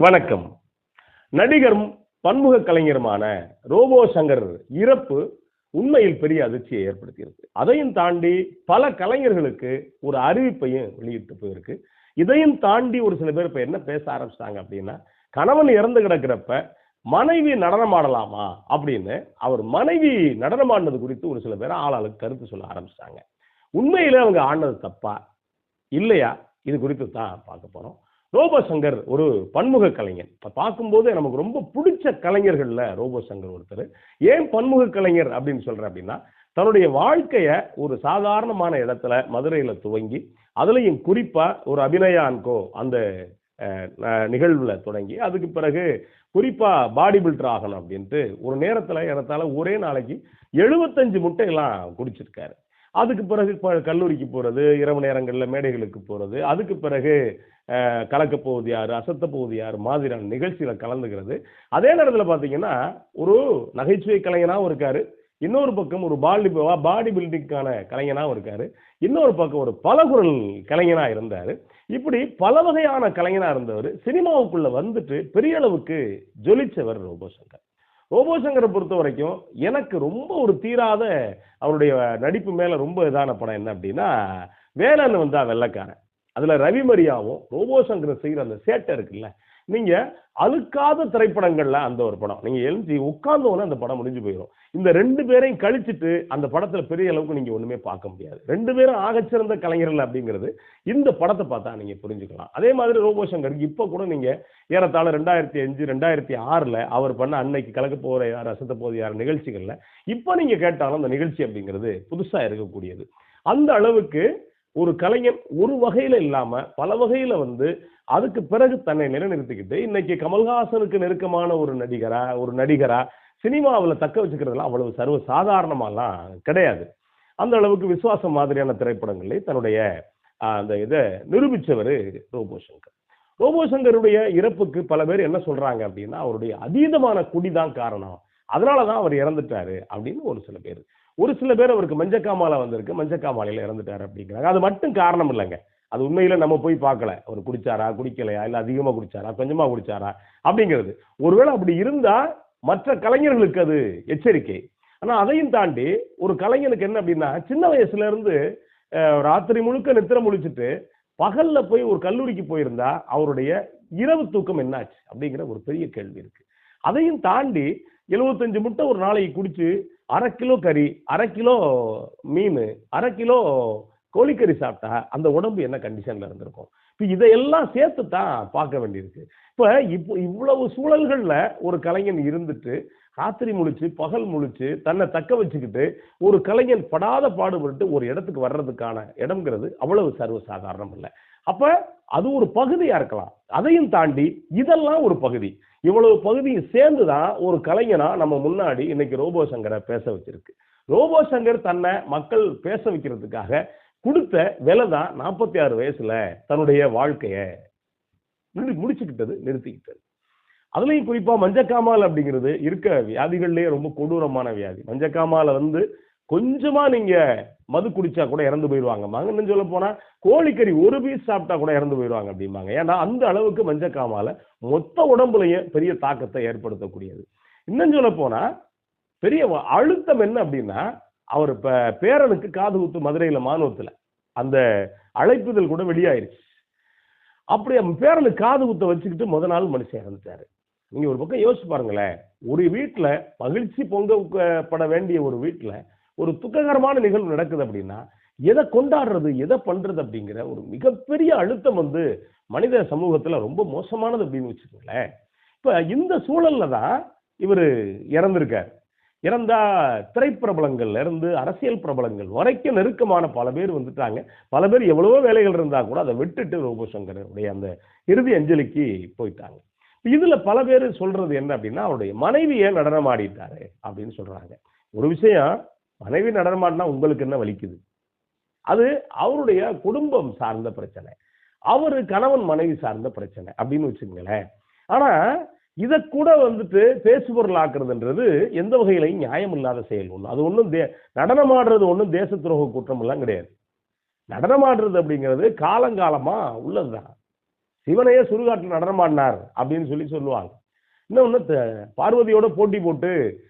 வணக்கம். நடிகரும் பன்முக கலைஞருமான ரோபோ சங்கர் இறப்பு உண்மையில் பெரிய அதிர்ச்சியை ஏற்படுத்தியிருக்கு. அதையும் தாண்டி பல கலைஞர்களுக்கு ஒரு அறிவிப்பையும் வெளியிட்டு போயிருக்கு. இதையும் தாண்டி ஒரு சில பேர் இப்ப என்ன பேச ஆரம்பிச்சிட்டாங்க அப்படின்னா கணவன் இறந்து கிடக்கிறப்ப மனைவி நடனமாடலாமா அப்படின்னு அவர் மனைவி நடனமாடினது குறித்து ஒரு சில பேர் ஆளாளுக்கு கருத்து சொல்ல ஆரம்பிச்சிட்டாங்க. உண்மையிலே அவங்க ஆடினது தப்பா? இல்லையா? இது குறித்து தான் பார்க்க போறோம். ரோபோ சங்கர் ஒரு பன்முக கலைஞர் இப்போ பார்க்கும்போது நமக்கு ரொம்ப பிடிச்ச கலைஞர்கள்ல ரோபோ சங்கர் ஒருத்தர். ஏன் பன்முக கலைஞர் அப்படின்னு சொல்கிறேன் அப்படின்னா தன்னுடைய வாழ்க்கையை ஒரு சாதாரணமான இடத்துல மதுரையில் துவங்கி அதுலேயும் குறிப்பாக ஒரு அபிநயான்கோ அந்த நிகழ்வில் தொடங்கி அதுக்கு பிறகு குறிப்பாக பாடி பில்டர் ஆகணும் அப்படின்ட்டு ஒரு நேரத்தில் ஏறத்தாழ ஒரே நாளைக்கு எழுபத்தஞ்சு முட்டையெல்லாம் குடிச்சிருக்காரு. அதுக்கு பிறகு கல்லூரிக்கு போகிறது இரவு நேரங்களில் மேடைகளுக்கு போகிறது அதுக்கு பிறகு கலக்க கலக்கப் போவது யார் அசத்த போவது மாதிரியான நிகழ்ச்சியில் கலந்துக்கிறது அதே நேரத்தில் பார்த்தீங்கன்னா ஒரு நகைச்சுவை கலைஞனாகவும் இருக்கார். இன்னொரு பக்கம் ஒரு பாடி பாடி பில்டிங்கான கலைஞனாகவும் இருக்கார். இன்னொரு பக்கம் ஒரு பலகுரல் கலைஞனாக இருந்தார். இப்படி பல வகையான கலைஞனாக இருந்தவர் சினிமாவுக்குள்ள வந்துட்டு பெரிய அளவுக்கு ஜொலிச்சவர் ரோபோ சங்கர் ரோபோ சங்கரை பொறுத்த வரைக்கும் எனக்கு ரொம்ப ஒரு தீராத அவருடைய நடிப்பு மேலே ரொம்ப இதான படம் என்ன அப்படின்னா வேலன் வந்தா வெள்ளக்காரன். அதில் ரவி மரியாவும் ரோபோ செய்கிற அந்த சேட்டை இருக்குல்ல நீங்க அழுக்காத திரைப்படங்கள்ல அந்த ஒரு படம். நீங்க எழுந்து உட்கார்ந்தோன்னு அந்த படம் முடிஞ்சு போயிடும் இந்த ரெண்டு பேரையும் கழிச்சிட்டு அந்த படத்துல பெரிய அளவுக்கு நீங்க ஒண்ணுமே பார்க்க முடியாது. ரெண்டு பேரும் ஆகச்சிறந்த கலைஞர்கள் அப்படிங்கிறது இந்த படத்தை பார்த்தா நீங்க புரிஞ்சுக்கலாம். அதே மாதிரி ரோபோ சங்கருக்கு இப்ப கூட நீங்க ஏறத்தாழ ரெண்டாயிரத்தி அஞ்சு ரெண்டாயிரத்தி ஆறுல அவர் பண்ண அன்னைக்கு கலக்க போற யார் அசத்த போது யார் நிகழ்ச்சிகள்ல இப்ப நீங்க கேட்டாலும் அந்த நிகழ்ச்சி அப்படிங்கிறது புதுசா இருக்கக்கூடியது. அந்த அளவுக்கு ஒரு கலைஞன் ஒரு வகையில இல்லாம பல வகையில வந்து அதுக்கு பிறகு தன்னை நிலைநிறுத்திக்கிட்டு இன்னைக்கு கமல்ஹாசனுக்கு நெருக்கமான ஒரு நடிகரா ஒரு நடிகரா சினிமாவில் தக்க வச்சுக்கிறதுலாம் அவ்வளவு சர்வ சாதாரணமாலாம் கிடையாது. அந்த அளவுக்கு விசுவாசம் மாதிரியான திரைப்படங்களை தன்னுடைய அந்த இதை நிரூபிச்சவர் ரோபோ சங்கர் ரோபோ சங்கருடைய இறப்புக்கு பல பேர் என்ன சொல்றாங்க அப்படின்னா அவருடைய அதீதமான குடிதான் காரணம். அதனால தான் அவர் இறந்துட்டாரு அப்படின்னு ஒரு சில பேர். ஒரு சில பேர் அவருக்கு மஞ்சக்காமாலை வந்திருக்கு. மஞ்சக்காமாலையில இறந்துட்டாரு அப்படிங்கிறாங்க. அது மட்டும் காரணம் இல்லைங்க. அது உண்மையில் நம்ம போய் பார்க்கல. அவர் குடிச்சாரா குடிக்கலையா இல்லை அதிகமாக குடிச்சாரா கொஞ்சமாக குடிச்சாரா அப்படிங்கிறது. ஒருவேளை அப்படி இருந்தால் மற்ற கலைஞர்களுக்கு அது எச்சரிக்கை. ஆனால் அதையும் தாண்டி ஒரு கலைஞனுக்கு என்ன அப்படின்னா சின்ன வயசுலேருந்து ராத்திரி முழுக்க நித்திரம் முழிச்சிட்டு பகல்ல போய் ஒரு கல்லூரிக்கு போயிருந்தா அவருடைய இரவு தூக்கம் என்னாச்சு அப்படிங்கிற ஒரு பெரிய கேள்வி இருக்கு. அதையும் தாண்டி எழுபத்தஞ்சு முட்டை ஒரு நாளைக்கு குடிச்சு அரை கிலோ கறி அரை கிலோ மீன் அரை கிலோ கோழிக்கறி சாப்பிட்டா அந்த உடம்பு என்ன கண்டிஷன்ல இருந்திருக்கும்? இப்போ இதையெல்லாம் சேர்த்து தான் பார்க்க வேண்டியிருக்கு. இப்போ இப்போ இவ்வளவு சூழல்களில் ஒரு கலைஞன் இருந்துட்டு ராத்திரி முழிச்சு பகல் முழிச்சு தன்னை தக்க வச்சுக்கிட்டு ஒரு கலைஞன் படாத பாடுபட்டு ஒரு இடத்துக்கு வர்றதுக்கான இடம்ங்கிறது அவ்வளவு சர்வ சாதாரணம் இல்லை. அப்ப அது ஒரு பகுதியா இருக்கலாம். அதையும் தாண்டி இதெல்லாம் ஒரு பகுதி. இவ்வளவு பகுதியும் சேர்ந்து தான் ஒரு கலைஞனா நம்ம முன்னாடி இன்னைக்கு ரோபோ சங்கரை பேச வச்சிருக்கு. ரோபோ சங்கர் தன்னை மக்கள் பேச வைக்கிறதுக்காக கொடுத்த விலை தான் நாற்பத்தி ஆறு வயசுல தன்னுடைய வாழ்க்கையை முடிச்சுக்கிட்டது நிறுத்திக்கிட்டது. அதுலேயும் குறிப்பாக மஞ்சக்காமால் அப்படிங்கிறது இருக்க வியாதிகள்லேயே ரொம்ப கொடூரமான வியாதி. மஞ்சக்காமால வந்து கொஞ்சமாக நீங்கள் மது குடிச்சா கூட இறந்து போயிடுவாங்க. இன்னும் சொல்ல போனால் கோழிக்கறி ஒரு பீஸ் சாப்பிட்டா கூட இறந்து போயிடுவாங்க அப்படிம்பாங்க. ஏன்னா அந்த அளவுக்கு மஞ்சக்காமால மொத்த உடம்புலையும் பெரிய தாக்கத்தை ஏற்படுத்தக்கூடியது. இன்னும் சொல்ல போனால் பெரிய அழுத்தம் என்ன அப்படின்னா அவர் இப்போ பேரனுக்கு காது குத்து மதுரையில் மானுவத்துல அந்த அழைப்புதல் கூட வெளியாயிருச்சு. அப்படி பேரனுக்கு காது குத்த வச்சுக்கிட்டு முத நாள் மனுஷன் இறந்துட்டாரு. நீங்கள் ஒரு பக்கம் யோசிச்சு பாருங்களேன். ஒரு வீட்டில் மகிழ்ச்சி பொங்கப்பட வேண்டிய ஒரு வீட்டில் ஒரு துக்ககரமான நிகழ்வு நடக்குது அப்படின்னா எதை கொண்டாடுறது எதை பண்ணுறது அப்படிங்கிற ஒரு மிகப்பெரிய அழுத்தம் வந்து மனித சமூகத்தில் ரொம்ப மோசமானது அப்படின்னு வச்சுக்கோங்களேன். இப்போ இந்த சூழல்ல தான் இவர் இறந்திருக்கார். இறந்தா திரைப்பிரபலங்கள்ல இருந்து அரசியல் பிரபலங்கள் வரைக்கும் நெருக்கமான பல பேர் வந்துட்டாங்க. பல பேர் எவ்வளவோ வேலைகள் இருந்தா கூட அதை விட்டுட்டு ரோபோசங்கருடைய அந்த இறுதி அஞ்சலிக்கு போயிட்டாங்க. இதுல பல பேர் சொல்றது என்ன அப்படின்னா அவருடைய மனைவியை நடனம் ஆடிட்டாரு அப்படின்னு சொல்றாங்க. ஒரு விஷயம் மனைவி நடனமாடினா உங்களுக்கு என்ன வலிக்குது? அது அவருடைய குடும்பம் சார்ந்த பிரச்சனை. அவரு கணவன் மனைவி சார்ந்த பிரச்சனை அப்படின்னு வச்சுக்கங்களேன். ஆனா இதை கூட வந்துட்டு பேசுபொருள் ஆக்குறதுன்றது எந்த வகையிலையும் நியாயம் இல்லாத செயல் ஒன்று அது ஒன்றும் தே நடனமாடுறது ஒன்றும் தேச துரோக குற்றமெல்லாம் கிடையாது. நடனமாடுறது அப்படிங்கிறது காலங்காலமா உள்ளதுதான். சிவனையே சுடுகாட்டில் நடனமாடினார் அப்படின்னு சொல்லி சொல்லுவாங்க. இன்னொன்று த- பார்வதியோட போட்டி போட்டு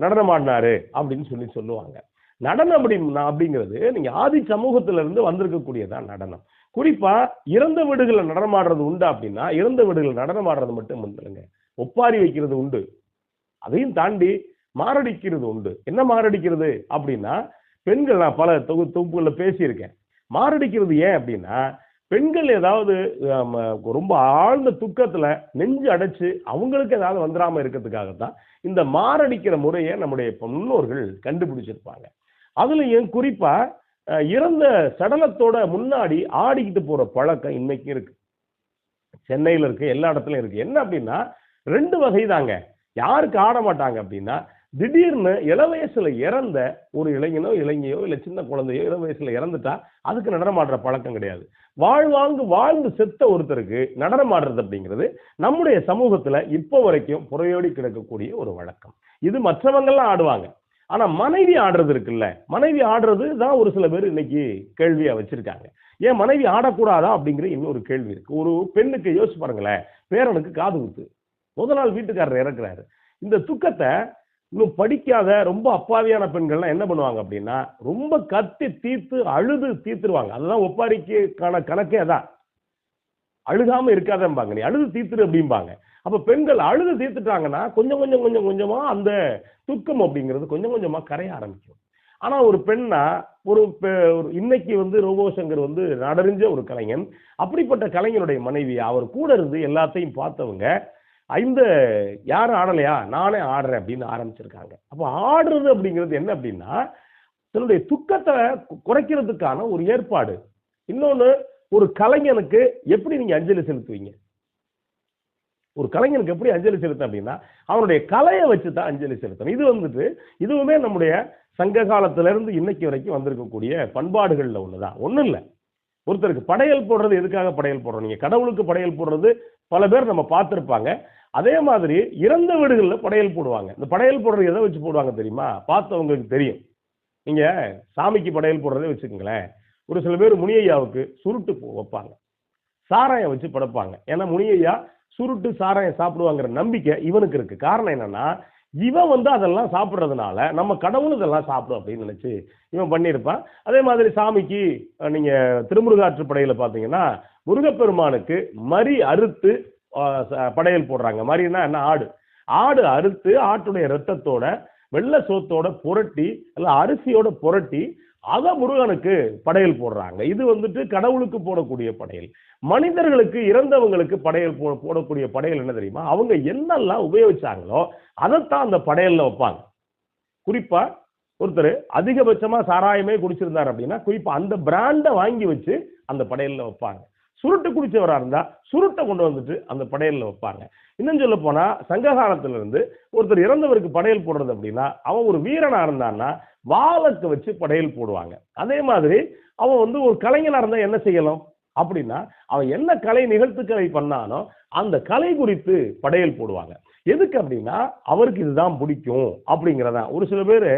நடனமாடினாரு அப்படின்னு சொல்லி சொல்லுவாங்க. நடனம் அப்படி அப்படிங்கிறது நீங்கள் ஆதி சமூகத்துல இருந்து வந்திருக்கக்கூடியதான் நடனம். குறிப்பாக இறந்த வீடுகளில் நடனமாடுறது உண்டு அப்படின்னா இறந்த வீடுகளில் நடனமாடுறது மட்டும் இல்லைங்க ஒப்பாரி வைக்கிறது உண்டு. அதையும் தாண்டி மாரடிக்கிறது உண்டு. என்ன மாரடிக்கிறது அப்படின்னா பெண்கள் நான் பல தொகு தொகுப்புகளில் பேசியிருக்கேன். மாரடிக்கிறது ஏன் அப்படின்னா பெண்கள் ஏதாவது ரொம்ப ஆழ்ந்த துக்கத்தில் நெஞ்சு அடைச்சு அவங்களுக்கு ஏதாவது இருக்கிறதுக்காக இருக்கிறதுக்காகத்தான் இந்த மாரடிக்கிற முறையை நம்முடைய முன்னோர்கள் கண்டுபிடிச்சிருப்பாங்க. அதுலயும் குறிப்பா இறந்த சடலத்தோட முன்னாடி ஆடிக்கிட்டு போற பழக்கம் இன்னைக்கு இருக்கு. சென்னையில இருக்கு எல்லா இடத்துலயும் இருக்கு. என்ன அப்படின்னா ரெண்டு வகை தாங்க. யாருக்கு ஆட மாட்டாங்க அப்படின்னா திடீர்னு இள வயசுல இறந்த ஒரு இளைஞனோ இளைஞையோ இல்ல சின்ன குழந்தையோ இள வயசுல இறந்துட்டா அதுக்கு நடனமாடுற பழக்கம் கிடையாது. வாழ்வாங்கு வாழ்ந்து செத்த ஒருத்தருக்கு நடனமாடுறது அப்படிங்கிறது நம்முடைய சமூகத்துல இப்போ வரைக்கும் புறையோடி கிடக்கக்கூடிய ஒரு வழக்கம். இது மற்றவங்கெல்லாம் ஆடுவாங்க. ஆனால் மனைவி ஆடுறது இருக்குல்ல? மனைவி ஆடுறது தான் ஒரு சில பேர் இன்னைக்கு கேள்வியாக வச்சுருக்காங்க. ஏன் மனைவி ஆடக்கூடாதா அப்படிங்கிற இன்னொரு கேள்வி இருக்குது ஒரு பெண்ணுக்கு யோசிச்சு பாருங்களேன் பேரனுக்கு காது குத்து. முத நாள் வீட்டுக்காரர் இறக்குறாரு. இந்த துக்கத்தை இன்னும் படிக்காத ரொம்ப அப்பாவியான பெண்கள்லாம் என்ன பண்ணுவாங்க அப்படின்னா ரொம்ப கத்தி தீர்த்து அழுது தீர்த்துருவாங்க. அதுதான் ஒப்பாரிக்கான கணக்கே அதான். அழுகாமல் இருக்காதம்பாங்க. நீ அழுது தீர்த்துரு அப்படிம்பாங்க. அப்ப பெண்கள் அழுது தீர்த்துட்டாங்கன்னா கொஞ்சம் கொஞ்சம் கொஞ்சம் கொஞ்சமா அந்த துக்கம் அப்படிங்கிறது கொஞ்சம் கொஞ்சமா கரைய ஆரம்பிக்கும். ஆனா ஒரு பெண்ணா ஒரு இன்னைக்கு வந்து ரோபோ சங்கர் வந்து நாடறிஞ்ச ஒரு கலைஞன். அப்படிப்பட்ட கலைஞனுடைய மனைவி அவர் கூட இருந்து எல்லாத்தையும் பார்த்தவங்க இந்த யாரும் ஆடலையா? நானே ஆடுறேன் அப்படின்னு ஆரம்பிச்சிருக்காங்க. அப்போ ஆடுறது அப்படிங்கிறது என்ன அப்படின்னா தன்னுடைய துக்கத்தை குறைக்கிறதுக்கான ஒரு ஏற்பாடு. இன்னொன்று ஒரு கலைஞனுக்கு எப்படி நீங்க அஞ்சலி செலுத்துவீங்க? ஒரு கலைஞனுக்கு எப்படி அஞ்சலி செலுத்த அப்படின்னா அவனுடைய கலையை வச்சு தான் அஞ்சலி செலுத்தணும். இது வந்துட்டு இதுவுமே நம்முடைய சங்க காலத்துலேருந்து இன்னைக்கு வரைக்கும் வந்திருக்கக்கூடிய பண்பாடுகளில் ஒன்றுதான் ஒன்றும் இல்லை. ஒருத்தருக்கு படையல் போடுறது எதுக்காக படையல் போடுறோம்? நீங்க கடவுளுக்கு படையல் போடுறது பல பேர் நம்ம பார்த்துருப்பாங்க. அதே மாதிரி இறந்த வீடுகளில் படையல் போடுவாங்க. இந்த படையல் போடுறது எதை வச்சு போடுவாங்க தெரியுமா? பார்த்தவங்களுக்கு தெரியும். நீங்க சாமிக்கு படையல் போடுறதே வச்சுக்கோங்களேன். ஒரு சில பேர் முனியையாவுக்கு சுருட்டு வைப்பாங்க. சாராயம் வச்சு படைப்பாங்க. ஏன்னா முனியையா சுருட்டு சாராயம் சாப்பிடுவாங்கிற நம்பிக்கை இவனுக்கு இருக்கு. காரணம் என்னன்னா இவன் வந்து அதெல்லாம் சாப்பிட்றதுனால நம்ம கடவுள் இதெல்லாம் சாப்பிடும் அப்படின்னு நினைச்சு இவன் பண்ணியிருப்பான். அதே மாதிரி சாமிக்கு நீங்கள் நீங்க திருமுருகாற்று படையில பாத்தீங்கன்னா முருகப்பெருமானுக்கு மறி அறுத்து படையல் போடுறாங்க. மறினா என்ன? ஆடு. ஆடு அறுத்து ஆட்டுடைய ரத்தத்தோட வெள்ளை சோத்தோட புரட்டி அல்ல அரிசியோட புரட்டி அதை முருகனுக்கு படையல் போடுறாங்க. இது வந்துட்டு கடவுளுக்கு போடக்கூடிய படையல். மனிதர்களுக்கு இறந்தவங்களுக்கு படையல் போ போடக்கூடிய படையல் என்ன தெரியுமா? அவங்க என்னெல்லாம் உபயோகிச்சாங்களோ அதைத்தான் அந்த படையலில் வைப்பாங்க. குறிப்பா ஒருத்தர் அதிகபட்சமா சாராயமே குடிச்சிருந்தார் அப்படின்னா குறிப்பா அந்த பிராண்டை வாங்கி வச்சு அந்த படையலில் வைப்பாங்க. சுருட்டு குடிச்சவரா இருந்தா சுருட்டை கொண்டு வந்துட்டு அந்த படையலில் வைப்பாங்க. இன்னும் சொல்ல போனா சங்க இருந்து ஒருத்தர் இறந்தவருக்கு படையல் போடுறது அப்படின்னா அவன் ஒரு வீரனா இருந்தான்னா வாளுக்கு வச்சு படையல் போடுவாங்க. அதே மாதிரி அவன் வந்து ஒரு கலைஞனாக இருந்தால் என்ன செய்யலாம் அப்படின்னா அவன் என்ன கலை நிகழ்த்துக்கலை பண்ணானோ அந்த கலை குறித்து படையல் போடுவாங்க. எதுக்கு அப்படின்னா அவருக்கு இதுதான் பிடிக்கும் அப்படிங்கிறதா ஒரு சில பேர்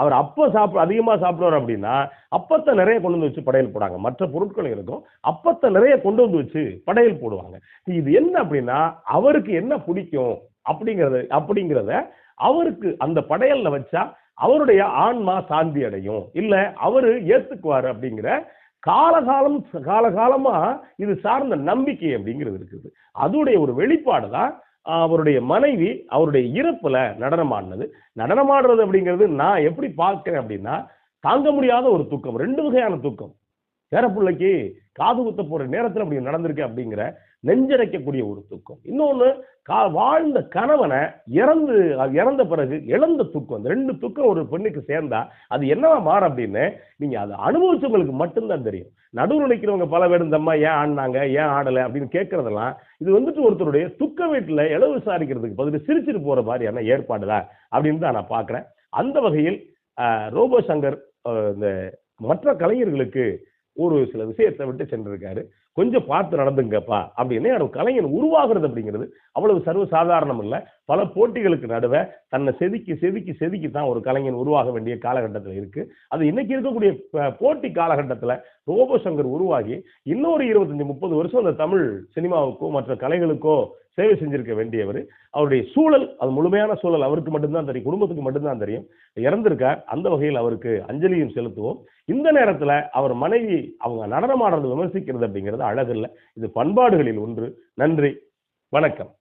அவர் அப்போ சாப்பிட அதிகமாக சாப்பிடுவார் அப்படின்னா அப்பத்தை நிறைய கொண்டு வந்து வச்சு படையல் போடுவாங்க. மற்ற பொருட்களும் இருக்கும். அப்பத்தை நிறைய கொண்டு வந்து வச்சு படையல் போடுவாங்க. இது என்ன அப்படின்னா அவருக்கு என்ன பிடிக்கும் அப்படிங்கிறது அப்படிங்கிறத அவருக்கு அந்த படையலில் வச்சா அவருடைய ஆன்மா சாந்தி அடையும். இல்லை அவர் ஏற்றுக்குவார் அப்படிங்கிற காலகாலம் காலகாலமாக இது சார்ந்த நம்பிக்கை அப்படிங்கிறது இருக்குது. அதோடைய ஒரு வெளிப்பாடு தான் அவருடைய மனைவி அவருடைய இறப்பில் நடனமாடினது. நடனமாடுறது அப்படிங்கிறது நான் எப்படி பார்க்குறேன் அப்படின்னா தாங்க முடியாத ஒரு தூக்கம். ரெண்டு வகையான தூக்கம். பேரப்பிள்ளைக்கு காது குத்த போற நேரத்தில் அப்படி நடந்திருக்கு அப்படிங்கிற நெஞ்சடைக்கக்கூடிய ஒரு தூக்கம். இன்னொன்று கா வாழ்ந்த கணவனை இறந்து அது இறந்த பிறகு இழந்த தூக்கம். அந்த ரெண்டு தூக்கம் ஒரு பெண்ணுக்கு சேர்ந்தா அது என்னவா மாறும் அப்படின்னு நீங்க அதை அனுபவிச்சவங்களுக்கு மட்டும்தான் தெரியும். நடுவு நினைக்கிறவங்க பல பேர் இந்த அம்மா ஏன் ஆடினாங்க ஏன் ஆடலை அப்படின்னு கேட்கறதெல்லாம் இது வந்துட்டு ஒருத்தருடைய துக்க வீட்டில் இளவு விசாரிக்கிறதுக்கு பதில் சிரிச்சிட்டு போற மாதிரியான ஏற்பாடு தான் அப்படின்னு தான் நான் பார்க்குறேன் அந்த வகையில் ரோபோ சங்கர் இந்த மற்ற கலைஞர்களுக்கு ஒரு சில விஷயத்தை விட்டு சென்றிருக்காரு. கொஞ்சம் பார்த்து நடந்துங்கப்பா அப்படின்னு ஒரு கலைஞன் உருவாகிறது அப்படிங்கிறது அவ்வளவு சர்வ சாதாரணம் இல்லை. பல போட்டிகளுக்கு நடுவே தன்னை செதுக்கி செதுக்கி செதுக்கி தான் ஒரு கலைஞன் உருவாக வேண்டிய காலகட்டத்தில் இருக்கு. அது இன்னைக்கு இருக்கக்கூடிய போட்டி காலகட்டத்தில் ரோபோ சங்கர் உருவாகி இன்னொரு இருபத்தஞ்சு முப்பது வருஷம் அந்த தமிழ் சினிமாவுக்கோ மற்ற கலைகளுக்கோ சேவை செஞ்சிருக்க வேண்டியவர். அவருடைய சூழல் அது முழுமையான சூழல் அவருக்கு மட்டும்தான் தெரியும் குடும்பத்துக்கு மட்டும்தான் தெரியும். இறந்திருக்கார். அந்த வகையில் அவருக்கு அஞ்சலியும் செலுத்துவோம். இந்த நேரத்தில் அவர் மனைவி அவங்க நடனமாடுறது விமர்சிக்கிறது அப்படிங்கிறது அழகில்லை. இது பண்பாடுகளில் ஒன்று. நன்றி. வணக்கம்.